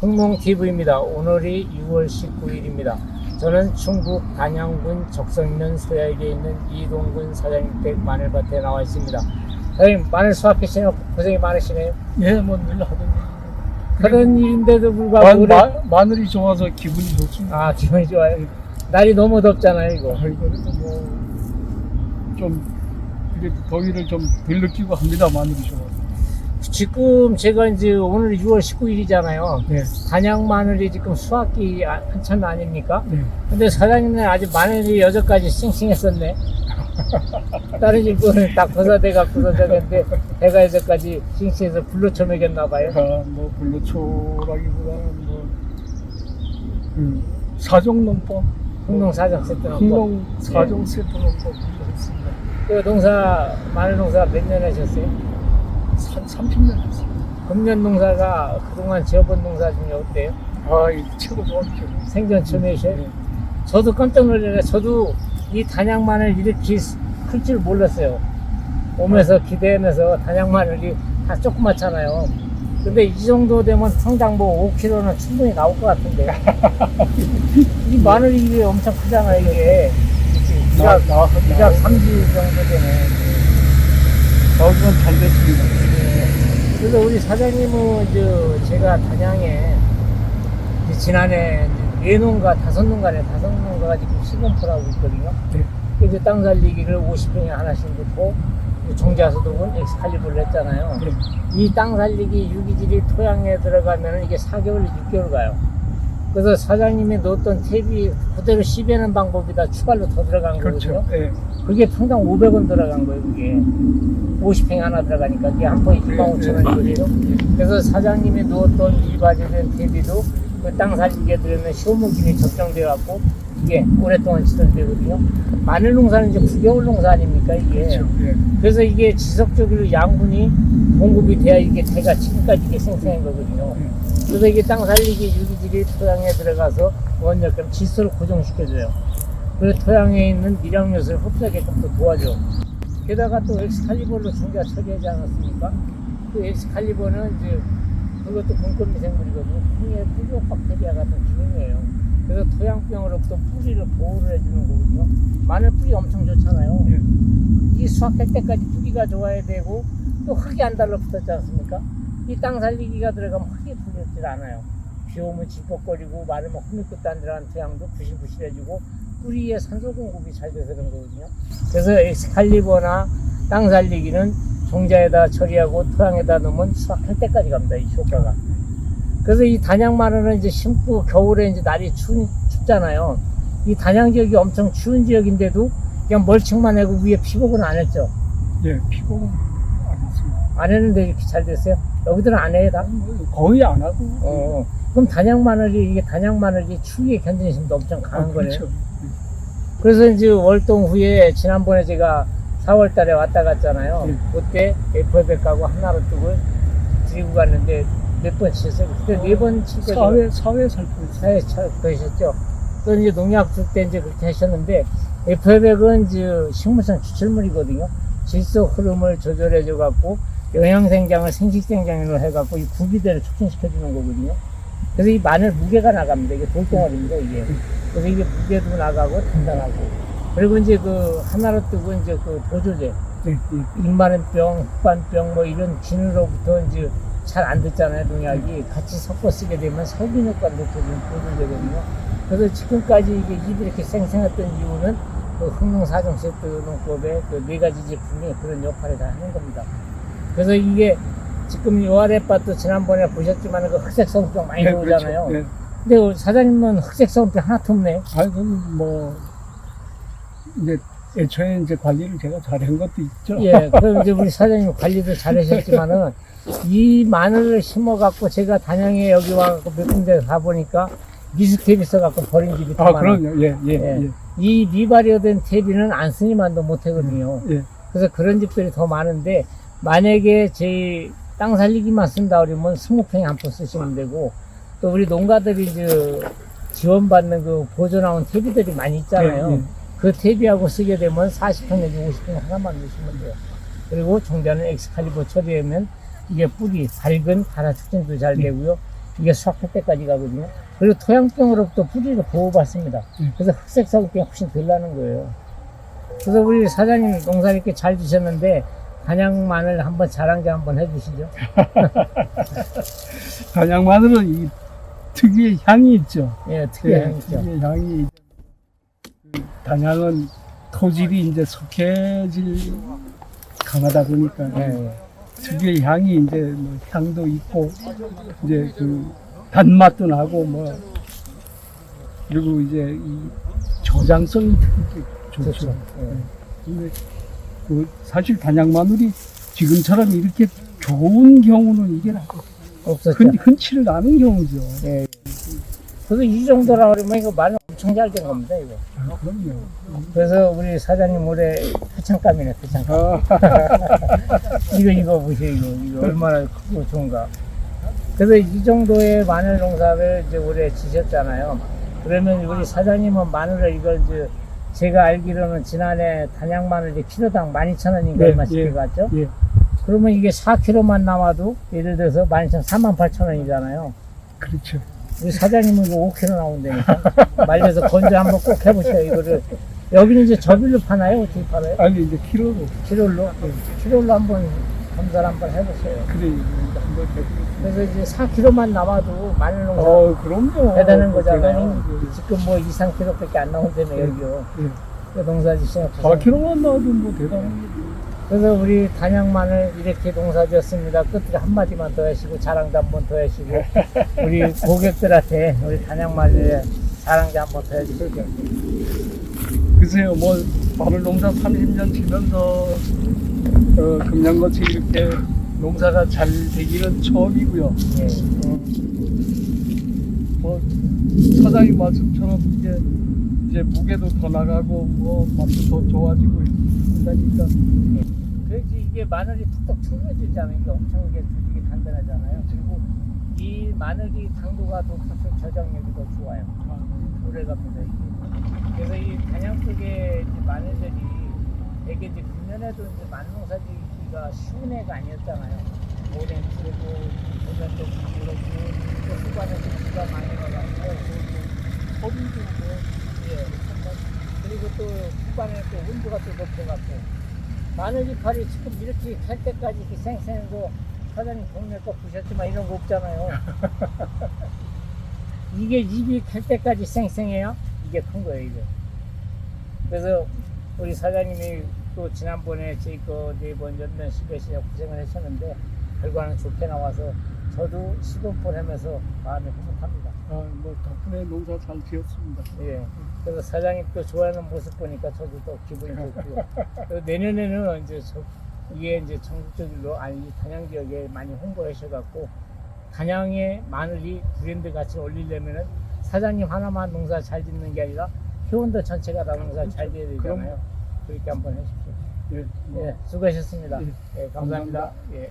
흥농TV입니다. 오늘이 6월 19일입니다. 저는 충북 단양군 적성면 소야에 있는 이동군 사장님 댁 마늘밭에 나와 있습니다. 사장님, 마늘 수확하시느라 고생이 많으시네요. 예, 뭐 늘 하던 그런 일인데도 마, 불구하고 올해 마, 마늘이 좋아서 기분이 좋습니다. 아, 기분이 좋아요. 날이 너무 덥잖아요, 이거. 아이 그래도 뭐 좀 그래도 더위를 좀 덜 느끼고 합니다. 마늘이 좋아서. 지금 제가 이제 오늘 6월 19일이잖아요. 네, 단양 마늘이 지금 수확기 아- 한참 아닙니까? 네. 근데 사장님은 아직 마늘이 여전까지 싱싱했었네. 다른 집은 다 고사돼갖고서 저랬는데 배가 여전까지 싱싱해서 불로 쳐먹였나 봐요. 아, 뭐 불로초라기보다는 뭐 음, 사종 농법, 흥농 사정 세트 놓고. 흥농 사종 세트 농법 했습니다. 그 농사, 마늘 농사 몇 년 하셨어요? 한 30년 했습니다. 금년 농사가 그동안 지어본 농사 중에 어때요? 아, 이 최고 좋았죠. 생전 처음이셔요? 네. 저도 깜짝 놀래요. 저도 이 단양 마늘 이렇게 클 줄 몰랐어요. 오면서 기대하면서 단양 마늘이 다 조그맣잖아요. 근데 이 정도 되면 평당 뭐 5kg는 충분히 나올 것 같은데. 이 마늘이 이게 엄청 크잖아요, 이게. 나, 이작, 나, 이작 나, 3지 정도 되네. 나오기만 잘 됐습니다. 그래서 우리 사장님은 이제 제가 단양에 지난해 네 농가, 다섯 농가네, 다섯 농가가 지금 시범프라고 있거든요. 네. 이제 땅 살리기를 50평에 하나씩 넣고 종자수도군 엑스칼리브를 했잖아요. 네. 이땅 살리기 유기질이 토양에 들어가면 이게 4개월, 6개월 가요. 그래서 사장님이 넣었던 탭이 그대로 씹어내는 방법이 다 추가로 더 들어간 그렇죠. 거거든요. 예. 그게 평당 500원 들어간 거예요, 그게. 50평 하나 들어가니까 그게 한 포에 2만 5천 원이거든요. 그래서 사장님이 넣었던 이바지된 탭이도 그땅 살리기에 들어있는 쇼목균이 적정돼 갖고 이게 오랫동안 치던 되거든요. 마늘 농사는 이제 9개월 농사 아닙니까, 이게. 그렇죠. 예. 그래서 이게 지속적으로 양분이 공급이 돼야 이게 대가 지금까지 이게 생생한 거거든요. 예. 그래서 이게 땅 살리기 유기질이 토양에 들어가서 원자처럼 질소를 고정시켜줘요. 그래서 토양에 있는 미량 요소를 흡수하게끔 또 도와줘. 게다가 또 엑스칼리버로 종자 처리하지 않았습니까? 그 엑스칼리버는 이제 그것도 공권미생물이거든요. 풍의 뿌리옥 박테리아 같은 기능이에요. 그래서 토양병으로부터 뿌리를 보호를 해주는 거거든요. 마늘 뿌리 엄청 좋잖아요. 예. 이 수확할 때까지 뿌리가 좋아야 되고 또 흙이 안 달라붙었지 않습니까? 이 땅 살리기가 들어가면 흙이 풀리질 않아요. 비 오면 질퍽거리고 마르면 안 들어간 토양도 부실부실해지고 뿌리에 산소 공급이 잘 돼서 그런 거거든요. 그래서 엑스칼리버나 땅 살리기는 종자에다 처리하고 토양에다 넣으면 수확할 때까지 갑니다. 이 효과가. 그래서 이 단양 마늘은 이제 심고 겨울에 이제 날이 추, 춥잖아요. 이 단양 지역이 엄청 추운 지역인데도 그냥 멀칭만 하고 위에 피복은 안 했죠. 예, 피고는 안 했습니다. 안 했는데 이렇게 잘 됐어요? 여기들은 안 해요, 다? 거의 안 하고. 어. 그럼 단양 마늘이, 이게 단양 마늘이 추위에 견디심도 엄청 아, 강한 거네요. 그렇죠. 그래서 이제 월동 후에 지난번에 제가 4월 달에 왔다 갔잖아요. 네. 그때 F100하고 하나로 뚝을 드리고 갔는데 몇 번 치셨어요? 그때 네번 치고 사회, 사회 살펴있어요. 사회 그러셨죠. 또 이제 농약 줄 때 이제 그렇게 하셨는데 F100은 이제 식물성 추출물이거든요. 질소 흐름을 조절해 줘 갖고 영양생장을 생식생장으로 해 갖고 이 구비대를 촉진시켜 주는 거거든요. 그래서 이 마늘 무게가 나갑니다. 이게 돌덩어리입니다, 이게. 그래서 이게 무게도 나가고 단단하고. 그리고 이제 그 하나로 뜨고 이제 그 보조제, 네, 예. 입마른병, 흑반병 뭐 이런 진으로부터 이제 잘 안 듣잖아요, 농약이. 같이 섞어 쓰게 되면 살균 효과를 높여주는 보조제거든요. 그래서 지금까지 이게 잎이 이렇게 생생했던 이유는 그 흥농사정세트 농법의 그 네 가지 제품이 그런 역할을 다 하는 겁니다. 그래서 이게 지금 요 아랫밭도 지난번에 보셨지만 그 흑색 성병 많이 예, 나오잖아요. 그렇죠. 예. 근데 사장님은 흑색 성병 하나도 없네. 아이고, 뭐, 이제, 애초에 이제 관리를 제가 잘한 것도 있죠. 예, 그럼 이제 우리 사장님 관리도 잘하셨지만은 이 마늘을 심어갖고 제가 단양에 여기 와갖고 몇 군데 가보니까 미스텝 있어갖고 버린 집이 더 아, 많아요. 그럼요. 예, 예, 예. 예. 이 미발효된 퇴비는 안 쓰니만도 못하거든요. 예. 그래서 그런 집들이 더 많은데 만약에 제 땅 살리기만 쓴다 그러면 평에 한포 쓰시면 되고 또 우리 농가들이 이제 지원받는 그 보조 나온 퇴비들이 많이 있잖아요. 예, 예. 그 퇴비하고 쓰게 되면 40평 내지 50평 하나만 넣으시면 돼요. 그리고 종자는 엑스칼리버 처리하면 이게 뿌리 밝은 발화 특징도 잘 예. 되고요. 이게 수확할 때까지 가거든요. 그리고 토양병으로부터 뿌리를 보호받습니다. 음. 그래서 흑색 사육병이 훨씬 덜 나는 거예요. 그래서 우리 사장님 농사 이렇게 잘 지셨는데 단양 마늘 한번 자랑제 한번 해주시죠. 단양 마늘은 이 특유의 향이 있죠. 예, 특이한 예, 있죠. 특유의 향이 있죠. 그 단양은 토질이 이제 석회질 강하다 보니까 예, 예. 특유의 향이 이제 뭐 향도 있고 이제 그 단맛도 나고 뭐 그리고 이제 이 저장성이 되게 좋죠. 좋죠. 예. 근데 그 사실 단양 마늘이 지금처럼 이렇게 좋은 경우는 이게 없었죠. 흔, 흔치를 않은 경우죠. 예. 그래서 이 정도라 그러면 이거 마늘 엄청 잘 된 겁니다, 이거. 아, 그럼요. 그래서 우리 사장님 올해 표창감이네, 표창감. 아, 이거, 이거 보세요, 이거. 이거 얼마나 크고 좋은가. 그래서 이 정도의 마늘 농사를 이제 올해 지셨잖아요. 그러면 우리 사장님은 마늘을 이걸 이제 제가 알기로는 지난해 단양 마늘이 키로당 12,000원인가 네, 얼마 씩 예. 갔죠? 예. 그러면 이게 4kg만 남아도 예를 들어서 12,000원, 38,000원이잖아요. 그렇죠. 우리 사장님은 이거 5kg 나온다니까. 말려서 건조 한번 꼭 해보세요, 이거를. 여기는 이제 저빌로 파나요? 어떻게 팔아요? 아니 이제 키로로 키로로? 키로로 한번 검사를 한번 해보세요. 그래 한번. 그래서 이제 4kg만 남아도 마늘 농사 어, 그럼요. 대단한 거잖아요. 지금 뭐 2, 3kg밖에 안 나온다며, 여기요. 예. 그 농사 지시면 4kg만 나와도 뭐 대단한 거죠. 그래서 우리 단양 마늘 이렇게 농사 지었습니다. 끝으로 한마디만 더 하시고 자랑도 한 번 더 하시고 우리 고객들한테 우리 단양 마늘의 자랑도 한 번 더 해주시죠. 글쎄요, 뭐 마늘 농사 30년 지면서 어, 금양같이 이렇게 농사가 잘 되기는 처음이고요. 예. 어, 뭐 사장님 말씀처럼 이제 이제 무게도 더 나가고 뭐 맛도 더 좋아지고 한다니까 그래야지 이게 마늘이 툭툭 튀겨지잖아요. 이게 엄청 이게 조직이 단단하잖아요. 그리고 이 마늘이 당도가 높아서 저장력이 더 좋아요. 오래갑니다 이게. 그래서 이 단양 이제 마늘들이 되게 이제 금년에도 이제 마늘 농사지기가 쉬운 해가 아니었잖아요. 오랜 그리고 보면도 그렇고 또 후반에도 비가 많이 와가지고 허리도 뭐 예. 그리고 또 후반에 또 온도가 또 높아갖고 마늘 이파리 지금 이렇게 캘 때까지 이렇게 생생한 거 사장님 동네 거 보셨지만 이런 거 없잖아요. 이게 입이 캘 때까지 생생해요. 이게 큰 거예요, 이게. 그래서 우리 사장님이 또 지난번에 저희 거 네번 연면 시베시에 고생을 하셨는데 결과는 좋게 나와서 저도 시범볼 하면서 마음이 뿌듯합니다. 아, 뭐 덕분에 농사 잘 지었습니다. 예. 그래서 사장님 또 좋아하는 모습 보니까 저도 또 기분이 좋고요. 그리고 내년에는 이제 저, 이게 이제 전국적으로 아니 이 단양 지역에 많이 홍보하셔갖고 단양의 마늘이 브랜드 가치를 올리려면은 사장님 하나만 농사 잘 짓는 게 아니라 회원들 전체가 다 농사 잘 지어야 되잖아요. 그 렇게 한번 해주십시오. 예, 뭐 예, 수고하셨습니다. 예, 예, 감사합니다. 감사합니다. 예.